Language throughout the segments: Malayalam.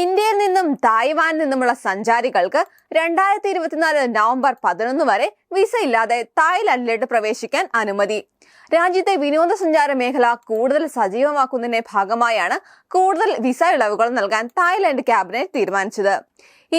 ഇന്ത്യയിൽ നിന്നും തായ്വാനിൽ നിന്നുമുള്ള സഞ്ചാരികൾക്ക് രണ്ടായിരത്തി ഇരുപത്തിനാല് നവംബർ പതിനൊന്ന് വരെ വിസ ഇല്ലാതെ തായ്ലാന്റിലേക്ക് പ്രവേശിക്കാൻ അനുമതി. രാജ്യത്തെ വിനോദസഞ്ചാര മേഖല കൂടുതൽ സജീവമാക്കുന്നതിന്റെ ഭാഗമായാണ് കൂടുതൽ വിസ ഇളവുകൾ നൽകാൻ തായ്ലാന്റ് ക്യാബിനറ്റ് തീരുമാനിച്ചത്.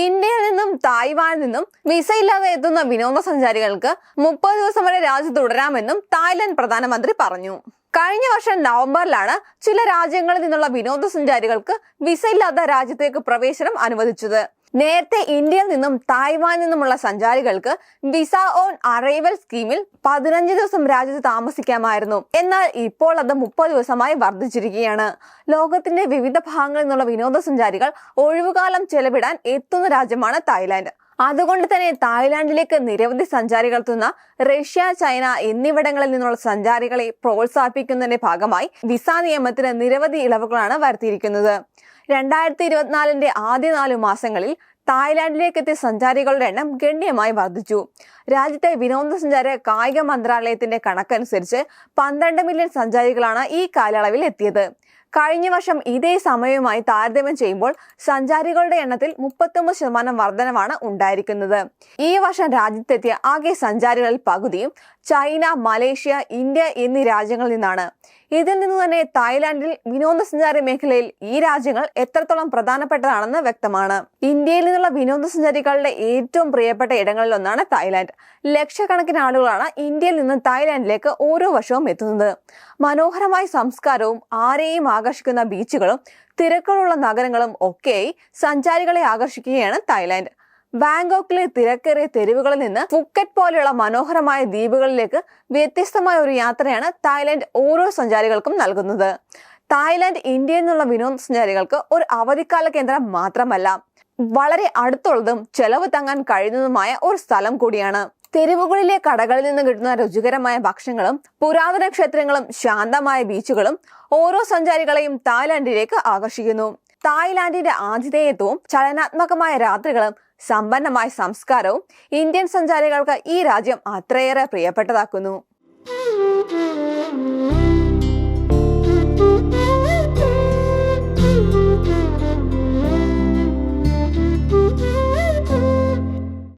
ഇന്ത്യയിൽ നിന്നും തായ്വാനിൽ നിന്നും വിസ ഇല്ലാതെ എത്തുന്ന വിനോദസഞ്ചാരികൾക്ക് മുപ്പത് ദിവസം വരെ രാജ്യത്ത് തുടരാമെന്നും തായ്ലാന്റ് പ്രധാനമന്ത്രി പറഞ്ഞു. കഴിഞ്ഞ വർഷം നവംബറിലാണ് ചില രാജ്യങ്ങളിൽ നിന്നുള്ള വിനോദസഞ്ചാരികൾക്ക് വിസ ഇല്ലാത്ത രാജ്യത്തേക്ക് പ്രവേശനം അനുവദിച്ചത്. നേരത്തെ ഇന്ത്യയിൽ നിന്നും തായ്വാനിൽ നിന്നുമുള്ള സഞ്ചാരികൾക്ക് വിസ ഓൺ അറൈവൽ സ്കീമിൽ പതിനഞ്ച് ദിവസം രാജ്യത്ത് താമസിക്കാമായിരുന്നു. എന്നാൽ ഇപ്പോൾ അത് മുപ്പത് ദിവസമായി വർദ്ധിച്ചിരിക്കുകയാണ്. ലോകത്തിന്റെ വിവിധ ഭാഗങ്ങളിൽ നിന്നുള്ള വിനോദസഞ്ചാരികൾ ഒഴിവുകാലം ചെലവിടാൻ എത്തുന്ന രാജ്യമാണ് തായ്ലാന്റ് അതുകൊണ്ട് തന്നെ തായ്ലാന്റിലേക്ക് നിരവധി സഞ്ചാരികൾ എത്തുന്ന റഷ്യ ചൈന എന്നിവിടങ്ങളിൽ നിന്നുള്ള സഞ്ചാരികളെ പ്രോത്സാഹിപ്പിക്കുന്നതിന്റെ ഭാഗമായി വിസ നിയമത്തിന് നിരവധി ഇളവുകളാണ് വരുത്തിയിരിക്കുന്നത്. രണ്ടായിരത്തി ഇരുപത്തിനാലിന്റെ ആദ്യ നാലു മാസങ്ങളിൽ തായ്ലാന്റിലേക്ക് എത്തിയ സഞ്ചാരികളുടെ എണ്ണം ഗണ്യമായി വർദ്ധിച്ചു. രാജ്യത്തെ വിനോദസഞ്ചാര കായിക മന്ത്രാലയത്തിന്റെ കണക്കനുസരിച്ച് പന്ത്രണ്ട് മില്യൺ സഞ്ചാരികളാണ് ഈ കാലയളവിൽ എത്തിയത്. കഴിഞ്ഞ വർഷം ഇതേ സമയവുമായി താരതമ്യം ചെയ്യുമ്പോൾ സഞ്ചാരികളുടെ എണ്ണത്തിൽ മുപ്പത്തൊമ്പത് ശതമാനം വർധനവാണ് ഉണ്ടായിരിക്കുന്നത്. ഈ വർഷം രാജ്യത്തെത്തിയ ആകെ സഞ്ചാരികളിൽ പകുതിയും ചൈന മലേഷ്യ ഇന്ത്യ എന്നീ രാജ്യങ്ങളിൽ നിന്നാണ്. ഇതിൽ നിന്ന് തന്നെ തായ്ലാന്റിൽ വിനോദസഞ്ചാര മേഖലയിൽ ഈ രാജ്യങ്ങൾ എത്രത്തോളം പ്രധാനപ്പെട്ടതാണെന്ന് വ്യക്തമാണ്. ഇന്ത്യയിൽ നിന്നുള്ള വിനോദസഞ്ചാരികളുടെ ഏറ്റവും പ്രിയപ്പെട്ട ഇടങ്ങളിൽ ഒന്നാണ് തായ്ലാന്റ് ലക്ഷക്കണക്കിന് ആളുകളാണ് ഇന്ത്യയിൽ നിന്ന് തായ്ലാന്റിലേക്ക് ഓരോ വർഷവും എത്തുന്നത്. മനോഹരമായ സംസ്കാരവും ആരെയും ആകർഷിക്കുന്ന ബീച്ചുകളും തിരക്കുകളുള്ള നഗരങ്ങളും ഒക്കെയായി സഞ്ചാരികളെ ആകർഷിക്കുകയാണ് തായ്ലാന്റ് ബാങ്കോക്കിലെ തിരക്കേറിയ തെരുവുകളിൽ നിന്ന് ഫുക്കറ്റ് പോലെയുള്ള മനോഹരമായ ദ്വീപുകളിലേക്ക് വ്യത്യസ്തമായ ഒരു യാത്രയാണ് തായ്ലൻഡ് ഓരോ സഞ്ചാരികൾക്കും നൽകുന്നത്. തായ്ലാന്റ് ഇന്ത്യയിൽ നിന്നുള്ള വിനോദസഞ്ചാരികൾക്ക് ഒരു അവധിക്കാല കേന്ദ്രം മാത്രമല്ല വളരെ അടുത്തുള്ളതും ചെലവ് തങ്ങാൻ കഴിയുന്നതുമായ ഒരു സ്ഥലം കൂടിയാണ്. തെരുവുകളിലെ കടകളിൽ നിന്ന് കിട്ടുന്ന രുചികരമായ ഭക്ഷണങ്ങളും പുരാതന ക്ഷേത്രങ്ങളും ശാന്തമായ ബീച്ചുകളും ഓരോ സഞ്ചാരികളെയും തായ്ലാന്റിലേക്ക് ആകർഷിക്കുന്നു. തായ്ലാന്റിന്റെ ആതിഥേയത്വവും ചലനാത്മകമായ രാത്രികളും സമ്പന്നമായ സംസ്കാരവും ഇന്ത്യൻ സഞ്ചാരികൾക്ക് ഈ രാജ്യം അത്രയേറെ പ്രിയപ്പെട്ടതാക്കുന്നു.